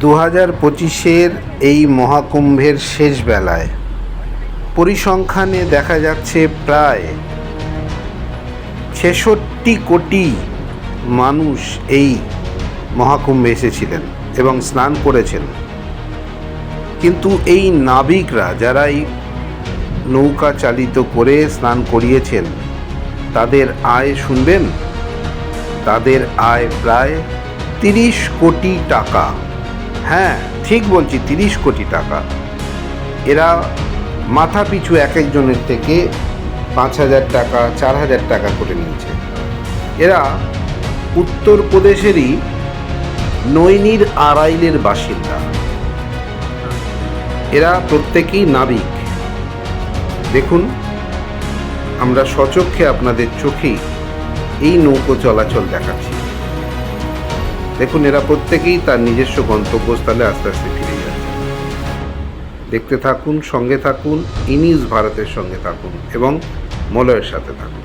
দু হাজার পঁচিশের এই মহাকুম্ভের শেষ বেলায় পরিসংখ্যানে দেখা যাচ্ছে প্রায় ছেষট্টি কোটি মানুষ এই মহাকুম্ভে এসেছিলেন এবং স্নান করেছেন। কিন্তু এই নাবিকরা যারা এই নৌকা চালিত করে স্নান করিয়েছেন, তাদের আয় শুনবেন? তাদের আয় প্রায় তিরিশ কোটি টাকা। হ্যাঁ ঠিক বলছি, তিরিশ কোটি টাকা। এরা মাথা পিছু এক একজনের থেকে পাঁচ হাজার টাকা, চার হাজার টাকা করে নিয়েছে। এরা উত্তরপ্রদেশেরই নৈনির আড়াইলের বাসিন্দা। এরা প্রত্যেকেই নাবিক। দেখুন, আমরা সচক্ষে আপনাদের চোখেই এই নৌকো চলাচল দেখাচ্ছি। দেখুন, এরা প্রত্যেকেই তার নিজস্ব গন্তব্যস্থলে আস্তে আস্তে ফিরে যাচ্ছে। দেখতে থাকুন, সঙ্গে থাকুন ইনিজ ভারতের সঙ্গে থাকুন এবং মলয়ের সাথে থাকুন।